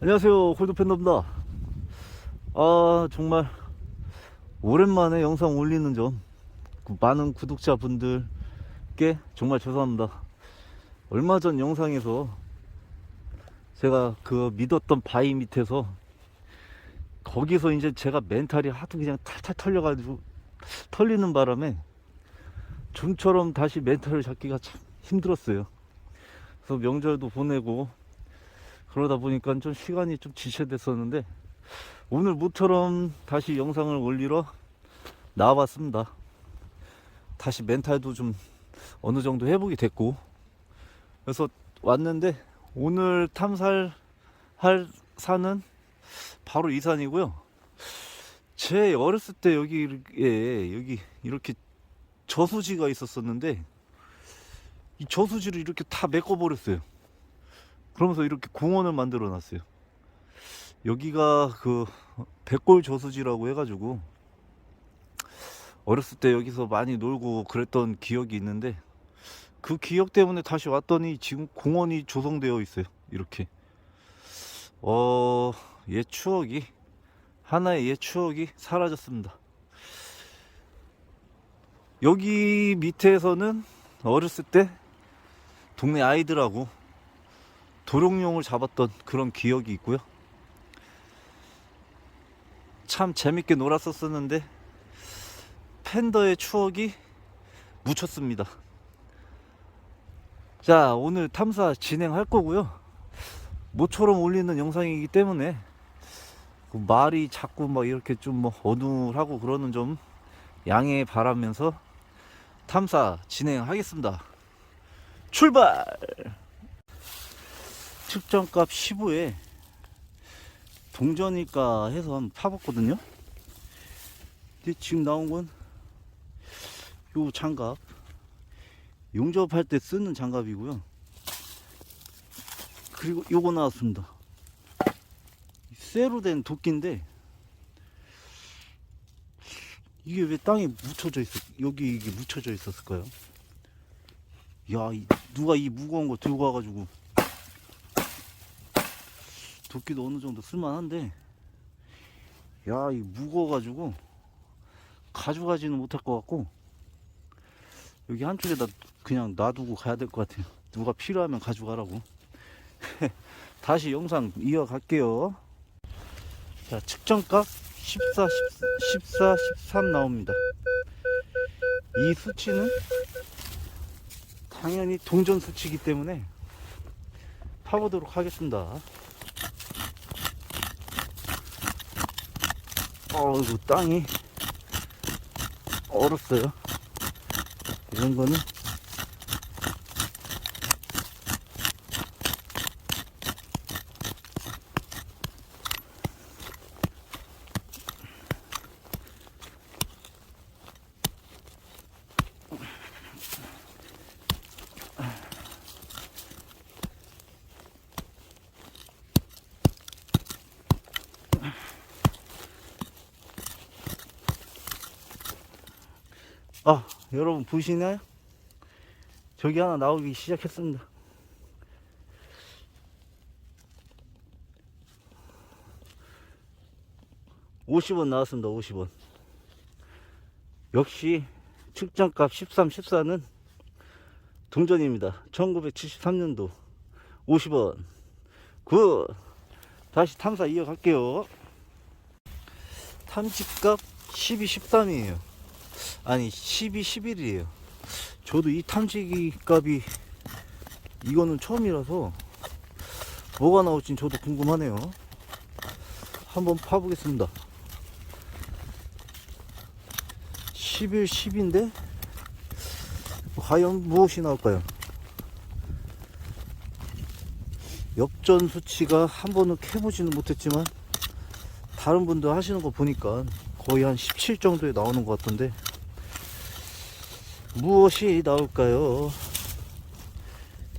안녕하세요. 홀드팬더입니다. 아 정말 오랜만에 영상 올리는 점. 구- 많은 구독자분들께 정말 죄송합니다. 얼마 전 영상에서 제가 그 믿었던 바위 밑에서 거기서 이제 제가 멘탈이 하도 그냥 탈탈 털려가지고 털리는 바람에 좀처럼 다시 멘탈을 잡기가 참 힘들었어요. 그래서 명절도 보내고 그러다 보니까 좀 시간이 좀 지체됐었는데 오늘 모처럼 다시 영상을 올리러 나와봤습니다. 다시 멘탈도 좀 어느 정도 회복이 됐고 그래서 왔는데 오늘 탐사할 할 산은 바로 이 산이고요. 제 어렸을 때 여기에 여기 이렇게 저수지가 있었었는데 이 저수지를 이렇게 다 메꿔버렸어요. 그러면서 이렇게 공원을 만들어 놨어요. 여기가 그 백골 저수지라고 해가지고 어렸을 때 여기서 많이 놀고 그랬던 기억이 있는데 그 기억 때문에 다시 왔더니 지금 공원이 조성되어 있어요. 이렇게 어, 옛 추억이 하나의 옛 추억이 사라졌습니다. 여기 밑에서는 어렸을 때 동네 아이들하고 도룡용을 잡았던 그런 기억이 있고요. 참 재밌게 놀았었었는데 팬더의 추억이 묻혔습니다. 자, 오늘 탐사 진행할 거고요. 모처럼 올리는 영상이기 때문에 그 말이 자꾸 막 이렇게 좀 뭐 어눌하고 그러는 좀 양해 바라면서 탐사 진행하겠습니다. 출발! 측정값 15에 동전일까 해서 한번 파봤거든요. 근데 지금 나온 건 요 장갑. 용접할 때 쓰는 장갑이고요. 그리고 요거 나왔습니다. 쇠로 된 도끼인데 이게 왜 땅에 묻혀져 있어? 여기 이게 묻혀져 있었을까요? 야, 이- 누가 이 무거운 거 들고 와가지고 도끼도 어느 정도 쓸만한데 야 이 무거워가지고 가져가지는 못할 것 같고 여기 한쪽에다 그냥 놔두고 가야 될 것 같아요. 누가 필요하면 가져가라고. 다시 영상 이어갈게요. 자 측정값 14, 14, 13 나옵니다. 이 수치는 당연히 동전 수치이기 때문에 파보도록 하겠습니다 어이구 땅이 얼었어요. 이런 거는 아 여러분 보시나요? 저기 하나 나오기 시작했습니다. (50원) 나왔습니다 (50원) 역시 측정값 (13) (14는) 동전입니다. (1973년도) (50원) 굿! 다시 탐사 이어갈게요. 탐지값 (12) (13이에요) 아니 12, 11이에요. 저도 이 탐지기 값이 이거는 처음이라서 뭐가 나올진 저도 궁금하네요. 한번 파보겠습니다. 11, 10인데 과연 무엇이 나올까요? 엽전 수치가 한 번은 캐보지는 못했지만 다른 분들 하시는 거 보니까 거의 한 17 정도에 나오는 것 같던데 무엇이 나올까요?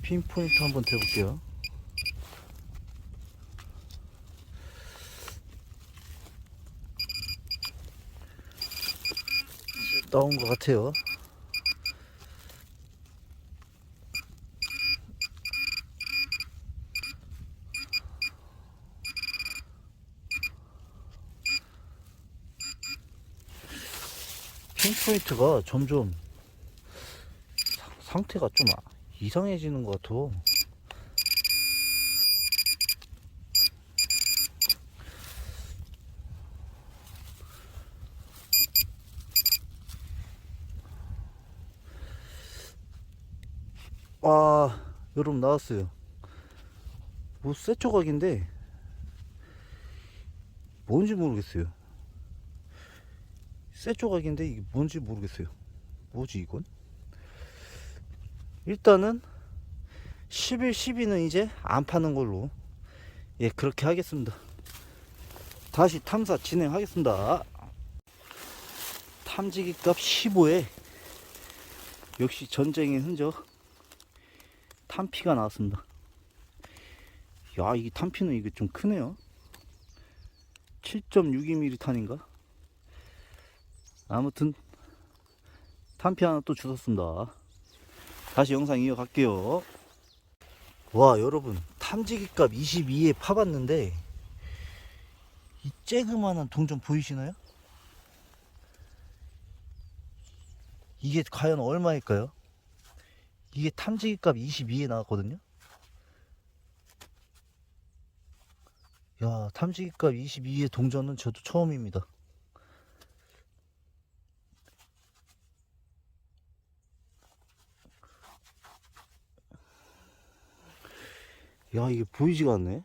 핀포인트 한번 대볼게요. 나온 것 같아요. 핀포인트가 점점 상태가 좀 아- 이상해지는 것 같아. 아, 여러분 나왔어요. 뭐쇠 조각인데 뭔지 모르겠어요. 쇠 조각인데 이게 뭔지 모르겠어요. 뭐지 이건? 일단은 11, 12는 이제 안 파는 걸로 예 그렇게 하겠습니다. 다시 탐사 진행하겠습니다. 탐지기 값 15에 역시 전쟁의 흔적 탄피가 나왔습니다. 야, 이 탄피는 이게 좀 크네요. 7.62mm 탄인가? 아무튼 탄피 하나 또 주웠습니다. 다시 영상 이어갈게요. 와, 여러분 탐지기값 22에 파봤는데 이 쬐그만한 동전 보이시나요? 이게 과연 얼마일까요? 이게 탐지기값 22에 나왔거든요. 야, 탐지기값 22의 동전은 저도 처음입니다. 야, 이게 보이지가 않네.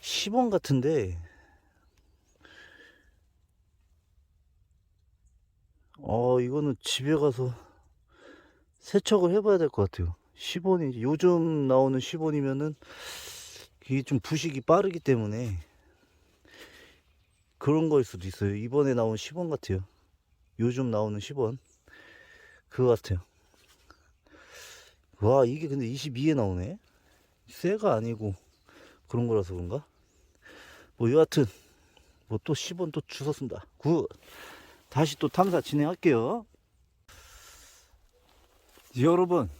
십원 같은데, 어, 이거는 집에 가서 세척을 해봐야 될 것 같아요. 10원이, 요즘 나오는 10원이면은 이게 좀 부식이 빠르기 때문에 그런 거일 수도 있어요. 이번에 나온 10원 같아요. 요즘 나오는 10원. 그거 같아요. 와, 이게 근데 22에 나오네? 쇠가 아니고 그런 거라서 그런가? 뭐 여하튼 뭐 또 10원 또 주웠습니다. 굿. 다시 또 탐사 진행할게요. 여러분,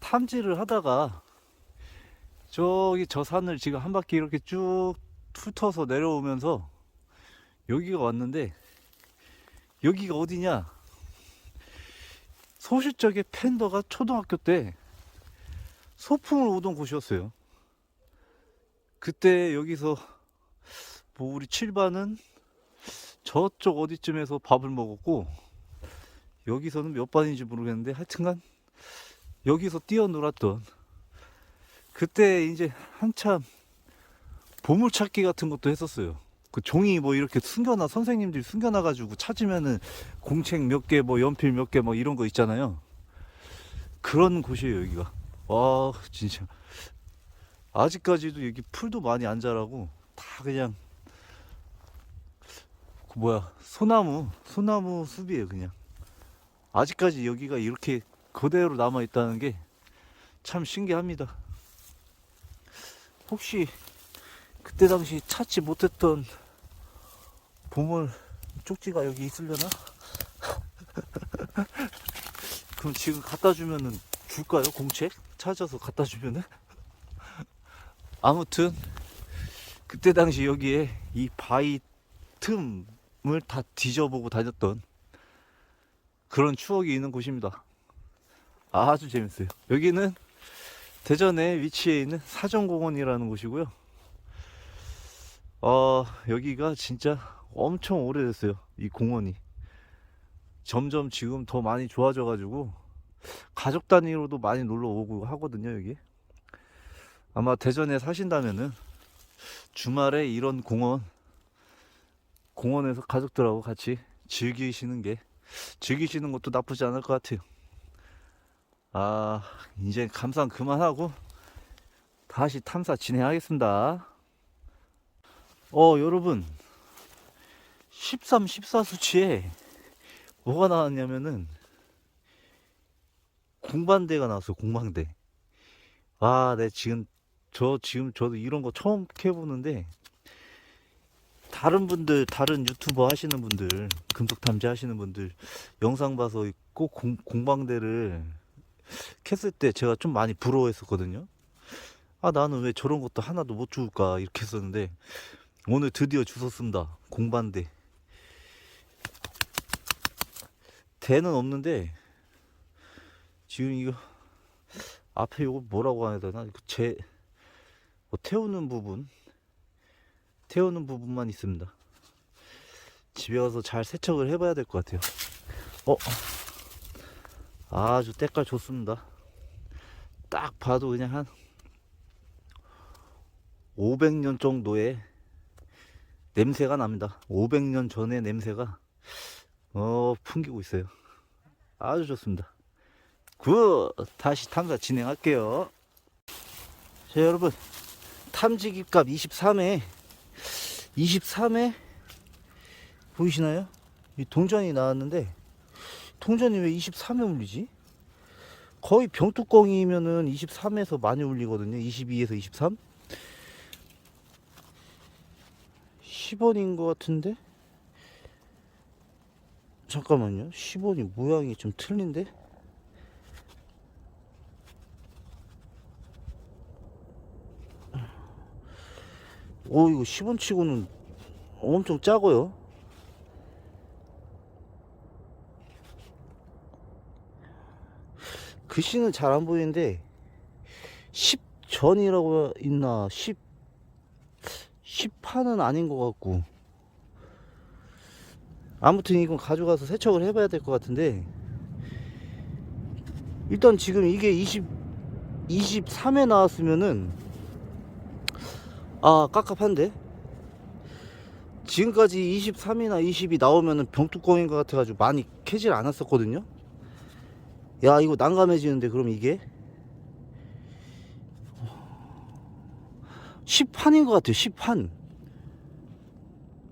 탐지를 하다가 저기 저 산을 지금 한 바퀴 이렇게 쭉 훑어서 내려오면서 여기가 왔는데 여기가 어디냐? 소실적의 팬더가 초등학교 때 소풍을 오던 곳이었어요. 그때 여기서 뭐 우리 7반은 저쪽 어디쯤에서 밥을 먹었고 여기서는 몇 반인지 모르겠는데 하여튼간 여기서 뛰어놀았던 그때 이제 한참 보물찾기 같은 것도 했었어요. 그 종이 뭐 이렇게 숨겨놔 선생님들이 숨겨놔 가지고 찾으면은 공책 몇 개 뭐 연필 몇 개 뭐 이런 거 있잖아요. 그런 곳이에요 여기가. 와 진짜 아직까지도 여기 풀도 많이 안 자라고 다 그냥 그 뭐야 소나무 소나무 숲이에요 그냥 아직까지 여기가 이렇게 그대로 남아 있다는 게 참 신기합니다 혹시 그때 당시 찾지 못했던 보물 쪽지가 여기 있으려나? 그럼 지금 갖다 주면은 줄까요 공책 찾아서 갖다 주면은 아무튼 그때 당시 여기에 이 바위 틈을 다 뒤져보고 다녔던 그런 추억이 있는 곳입니다. 아주 재밌어요. 여기는 대전에 위치해 있는 사정공원이라는 곳이고요. 어, 여기가 진짜 엄청 오래됐어요. 이 공원이. 점점 지금 더 많이 좋아져가지고 가족 단위로도 많이 놀러 오고 하거든요, 여기. 아마 대전에 사신다면은 주말에 이런 공원 공원에서 가족들하고 같이 즐기시는 게 즐기시는 것도 나쁘지 않을 것 같아요. 아 이제 감상 그만하고 다시 탐사 진행하겠습니다. 어 여러분 13, 14 수치에 뭐가 나왔냐면은 공방대가 나왔어요. 공방대. 아, 네 지금 저 지금 저도 이런 거 처음 해보는데 다른 분들 다른 유튜버 하시는 분들 금속 탐지 하시는 분들 영상 봐서 꼭 공, 공방대를 캤을 때 제가 좀 많이 부러워했었거든요 아 나는 왜 저런 것도 하나도 못 주울까 이렇게 했었는데 오늘 드디어 주웠습니다. 공반대. 대는 없는데 지금 이거 앞에 이거 뭐라고 해야 되나? 제 뭐 태우는 부분? 태우는 부분만 있습니다. 집에 가서 잘 세척을 해봐야 될 것 같아요. 어? 아주 때깔 좋습니다. 딱 봐도 그냥 한 500년 정도의 냄새가 납니다. 500년 전의 냄새가 어 풍기고 있어요. 아주 좋습니다. 굿! 다시 탐사 진행할게요. 자 여러분 탐지기 값 23회 23회 보이시나요? 이 동전이 나왔는데 동전이 왜 23회 울리지? 거의 병뚜껑이면은 23에서 많이 울리거든요. 22에서 23. 10원인 것 같은데? 잠깐만요. 10원이 모양이 좀 틀린데? 오, 이거 10원 치고는 엄청 작아요. 글씨는 잘 안 보이는데 10 전이라고 있나 10 10판은 아닌 것 같고. 아무튼 이건 가져가서 세척을 해봐야 될 것 같은데. 일단 지금 이게 20 23에 나왔으면은 아 깝깝한데? 지금까지 23이나 20이 나오면은 병뚜껑인 것 같아가지고 많이 캐질 않았었거든요? 야 이거 난감해지는데 그럼 이게 10판인 것 같아요 10판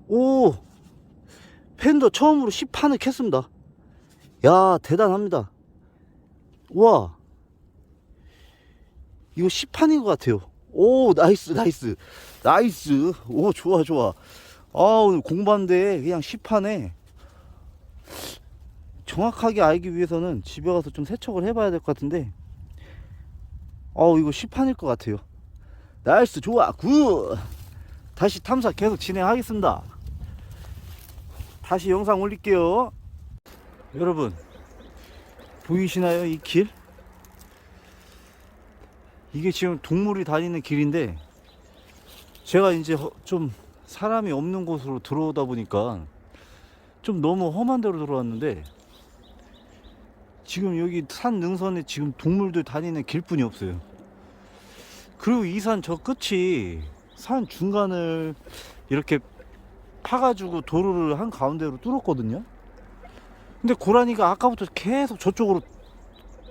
오 팬더 처음으로 10판을 캤습니다. 야 대단합니다. 와 이거 10판인 것 같아요. 오 나이스 나이스 나이스. 오 좋아 좋아. 아 오늘 공부한데 그냥 10판에. 정확하게 알기 위해서는 집에 가서 좀 세척을 해봐야 될 것 같은데. 어우 이거 10판일 것 같아요 나이스 좋아 굿 다시 탐사 계속 진행하겠습니다 다시 영상 올릴게요 여러분 보이시나요 이 길? 이게 지금 동물이 다니는 길인데 제가 이제 허- 좀 사람이 없는 곳으로 들어오다 보니까 좀 너무 험한 데로 들어왔는데 지금 여기 산 능선에 지금 동물들 다니는 길뿐이 없어요. 그리고 이 산 저 끝이 산 중간을 이렇게 파가지고 도로를 한 가운데로 뚫었거든요. 근데 고라니가 아까부터 계속 저쪽으로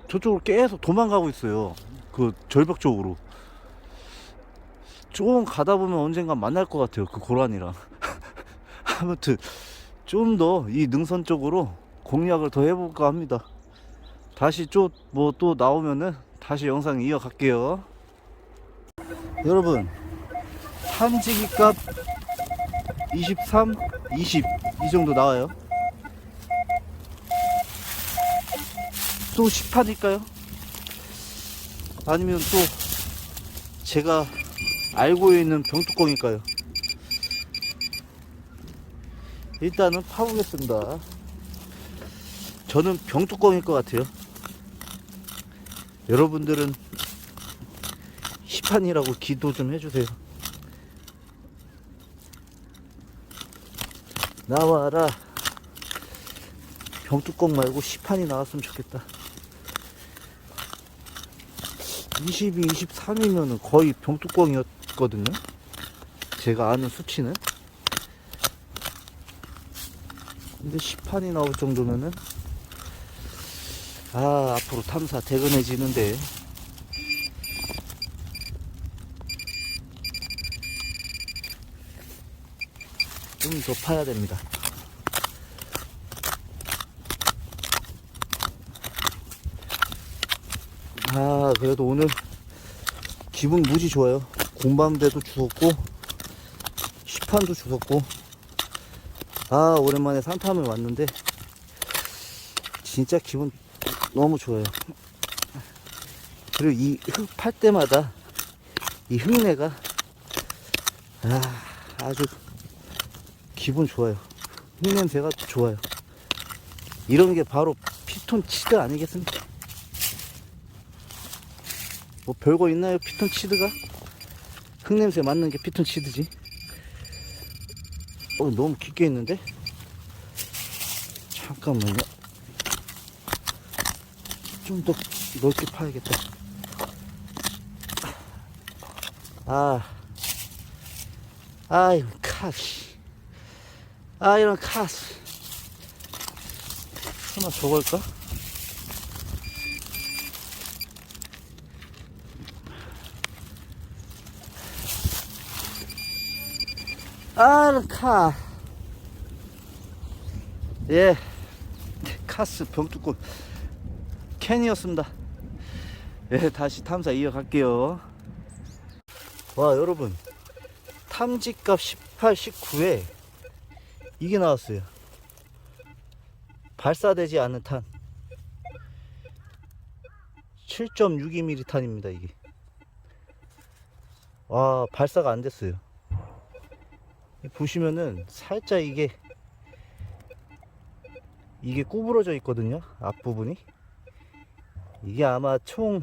저쪽으로 계속 도망가고 있어요. 그 절벽 쪽으로. 좀 가다 보면 언젠가 만날 것 같아요. 그 고라니랑. 아무튼 좀 더 이 능선 쪽으로 공략을 더 해볼까 합니다. 다시 좀 뭐 또 나오면은 다시 영상 이어갈게요. 여러분 탐지기 값 23, 20 이 정도 나와요. 또 10판일까요? 아니면 또 제가 알고 있는 병뚜껑일까요? 일단은 파보겠습니다. 저는 병뚜껑일 것 같아요. 여러분들은 시판이라고 기도 좀 해주세요. 나와라. 병뚜껑 말고 시판이 나왔으면 좋겠다. 22, 23이면 거의 병뚜껑이었거든요. 제가 아는 수치는. 근데 10판이 나올 정도면은 아 앞으로 탐사 대근해지는데 좀 더 파야 됩니다. 아 그래도 오늘 기분 무지 좋아요. 공방대도 주웠고 시판도 주웠고 아 오랜만에 산탐을 왔는데 진짜 기분 너무 좋아요. 그리고 이 흙 팔 때마다 이 흙내가 아, 아주 기분 좋아요. 흙냄새가 좋아요. 이런 게 바로 피톤 치드 아니겠습니까? 뭐 별거 있나요? 피톤 치드가? 흙냄새 맡는 게 피톤 치드지. 어, 너무 깊게 있는데? 잠깐만요. 좀 더 넓게 파야겠다. 아, 아, 이런 카시. 아, 이런 카시. 설마 저걸까? 아, 이런 카. 예. 카스 병뚜껑 캔이었습니다. 예, 다시 탐사 이어갈게요. 와, 여러분. 탐지값 18, 19에 이게 나왔어요. 발사되지 않은 탄. 7.62mm 탄입니다, 이게. 와, 발사가 안 됐어요. 보시면은 살짝 이게 이게 구부러져 있거든요 앞부분이 이게 아마 총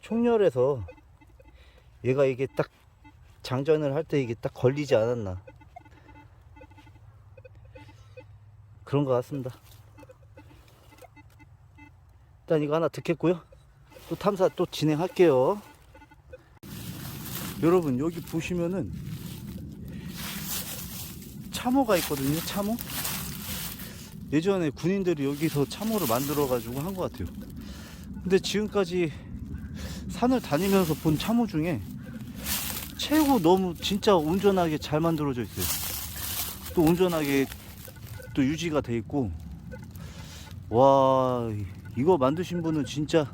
총열에서 얘가 이게 딱 장전을 할 때 이게 딱 걸리지 않았나 그런 것 같습니다. 일단 이거 하나 듣겠고요. 또 탐사 또 진행할게요. 여러분 여기 보시면은 참호가 있거든요 참호. 예전에 군인들이 여기서 참호를 만들어 가지고 한 것 같아요. 근데 지금까지 산을 다니면서 본 참호 중에 최고 너무 진짜 온전하게 잘 만들어져 있어요. 또 온전하게 또 유지가 돼 있고 와 이거 만드신 분은 진짜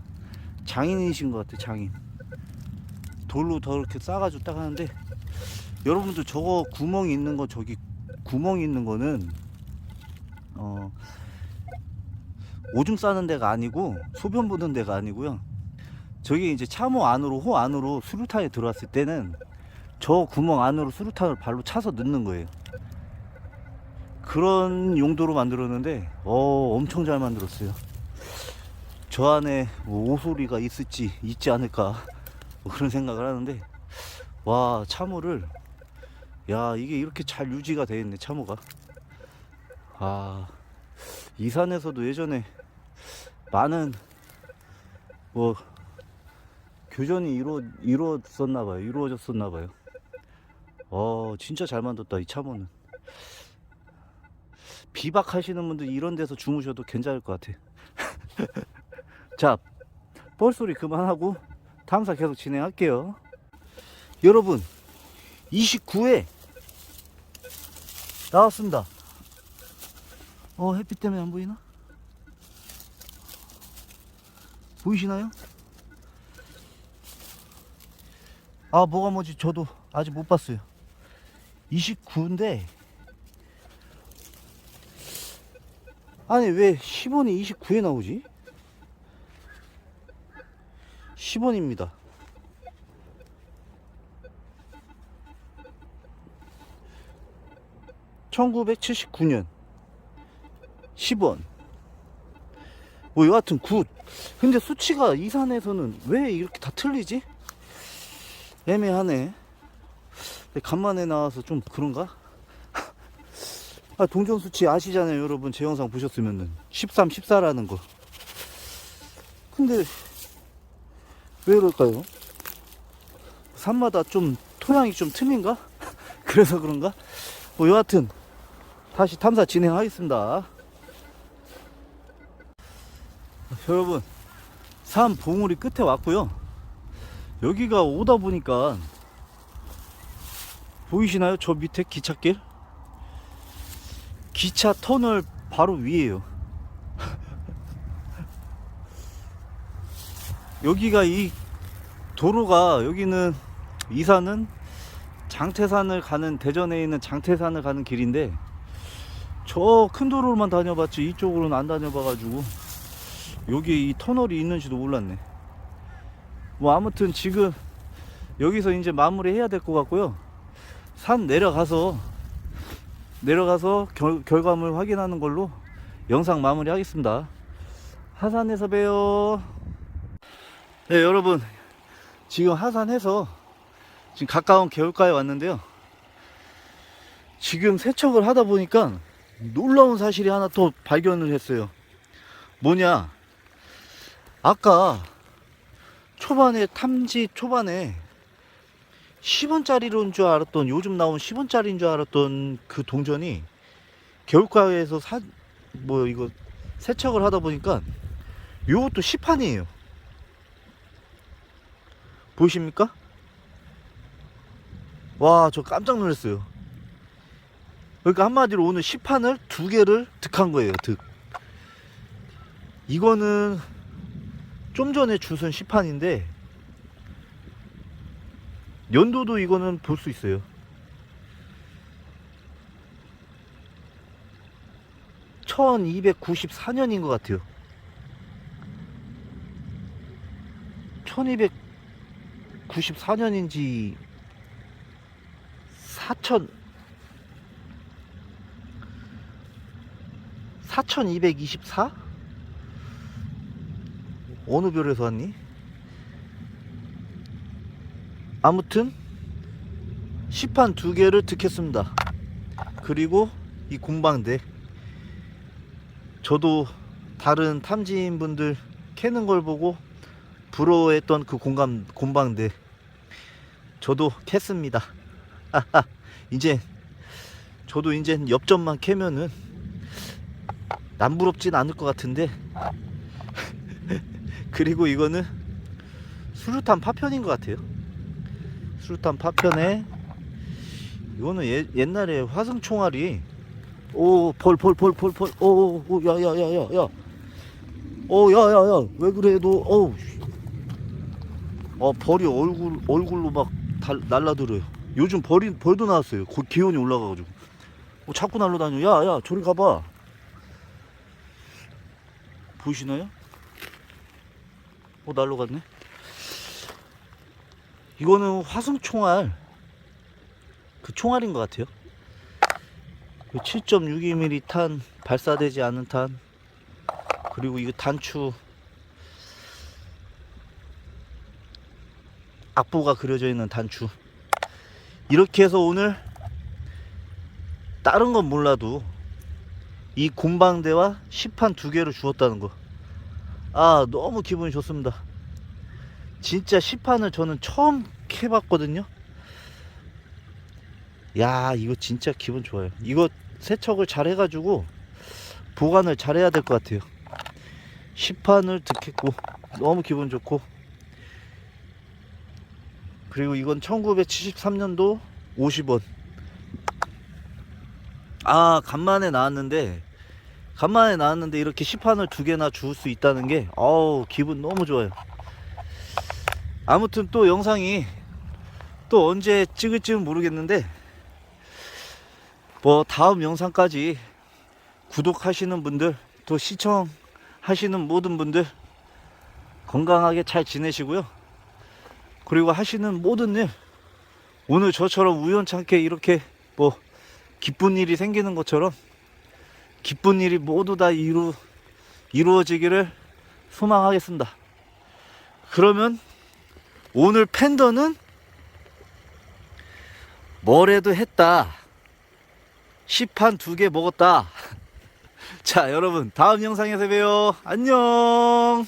장인이신 것 같아요 장인 돌로 더 이렇게 싸가지고 딱 하는데 여러분들 저거 구멍이 있는 거 저기 구멍이 있는 거는 어 오줌 싸는 데가 아니고 소변 보는 데가 아니고요. 저기 이제 참호 안으로 호 안으로 수류탄이 들어왔을 때는 저 구멍 안으로 수류탄을 발로 차서 넣는 거예요. 그런 용도로 만들었는데 어 엄청 잘 만들었어요. 저 안에 뭐 오소리가 있을지 있지 않을까 뭐 그런 생각을 하는데 와 참호를 야 이게 이렇게 잘 유지가 되어 있네 참호가. 아 이 산에서도 예전에 많은 뭐 교전이 이루 이루어졌나 봐요 이루어졌었나 봐요. 어 진짜 잘 만들었다 이 참호는 비박 하시는 분들 이런 데서 주무셔도 괜찮을 것 같아 자 뻘소리 그만하고 탐사 계속 진행할게요 여러분 29회 나왔습니다. 어, 햇빛 때문에 안 보이나? 보이시나요? 아, 뭐가 뭐지? 저도 아직 못 봤어요. 29인데, 아니, 왜 10원이 29에 나오지? 10원입니다. 1979년 10원 뭐 여하튼 굿 근데 수치가 이 산에서는 왜 이렇게 다 틀리지? 애매하네 간만에 나와서 좀 그런가? 아, 동전 수치 아시잖아요 여러분 제 영상 보셨으면은 13, 14라는 거 근데 왜 그럴까요? 산마다 좀 토양이 좀 틈인가? 그래서 그런가? 뭐 여하튼 다시 탐사 진행하겠습니다. 여러분, 산 봉우리 끝에 왔고요. 여기가 오다 보니까 보이시나요? 저 밑에 기찻길? 기차 터널 바로 위에요. 여기가 이 도로가 여기는 이 산은 장태산을 가는 대전에 있는 장태산을 가는 길인데 저 큰 도로만 다녀봤지 이쪽으로는 안 다녀봐가지고 여기 이 터널이 있는지도 몰랐네 뭐 아무튼 지금 여기서 이제 마무리 해야 될 것 같고요. 산 내려가서 내려가서 결, 결과물 확인하는 걸로 영상 마무리 하겠습니다. 하산에서 봬요. 네, 여러분. 지금 하산해서 지금 가까운 개울가에 왔는데요. 지금 세척을 하다 보니까 놀라운 사실이 하나 또 발견을 했어요. 뭐냐? 아까 초반에 탐지 초반에 10원짜리로인 줄 알았던 요즘 나온 10원짜리인 줄 알았던 그 동전이 겨울가에서 사 뭐 이거 세척을 하다 보니까 요것도 시판이에요. 보이십니까? 와, 저 깜짝 놀랐어요. 그러니까 한마디로 오늘 시판을 두 개를 득한 거예요, 득. 이거는 좀 전에 주선 시판인데, 연도도 이거는 볼 수 있어요. 1294년인 것 같아요. 1294년인지 4000 4224? 어느 별에서 왔니? 아무튼 시판 두 개를 득했습니다. 그리고 이 공방대 저도 다른 탐지인 분들 캐는 걸 보고 부러워했던 그 공감 공방대 저도 캤습니다. 이제 저도 이제 엽전만 캐면은 남부럽진 않을 것 같은데 그리고 이거는 수류탄 파편인 것 같아요. 수류탄 파편에. 이거는 예, 옛날에 화승 총알이. 오벌 벌벌 벌벌 오오 야야야야야. 오 야야야. 왜 그래 너? 어우 어 벌이 얼굴 얼굴로 막 달, 날라들어요. 요즘 벌이 벌도 나왔어요. 곧 기온이 올라가가지고. 어, 자꾸 날라다녀. 야야 저리 가봐. 보이시나요? 어 날라갔네 이거는 화승 총알 그 총알인 것 같아요 그 7.62mm 탄 발사되지 않은 탄 그리고 이거 단추 악보가 그려져 있는 단추 이렇게 해서 오늘 다른 건 몰라도 이 곰방대와 시판 두 개를 주었다는 거. 아, 너무 기분이 좋습니다. 진짜 시판을 저는 처음 해봤거든요. 야, 이거 진짜 기분 좋아요. 이거 세척을 잘 해가지고 보관을 잘 해야 될 것 같아요. 시판을 득했고, 너무 기분 좋고, 그리고 이건 1973년도 50원. 아, 간만에 나왔는데, 간만에 나왔는데 이렇게 시판을 두 개나 줄 수 있다는 게, 어우, 기분 너무 좋아요. 아무튼 또 영상이 또 언제 찍을지는 모르겠는데, 뭐, 다음 영상까지 구독하시는 분들, 또 시청하시는 모든 분들, 건강하게 잘 지내시고요. 그리고 하시는 모든 일 오늘 저처럼 우연찮게 이렇게 뭐 기쁜 일이 생기는 것처럼 기쁜 일이 모두 다 이루 이루어지기를 소망하겠습니다. 그러면 오늘 팬더는 뭐래도 했다. 시판 두 개 먹었다. 자, 여러분 다음 영상에서 봬요. 안녕.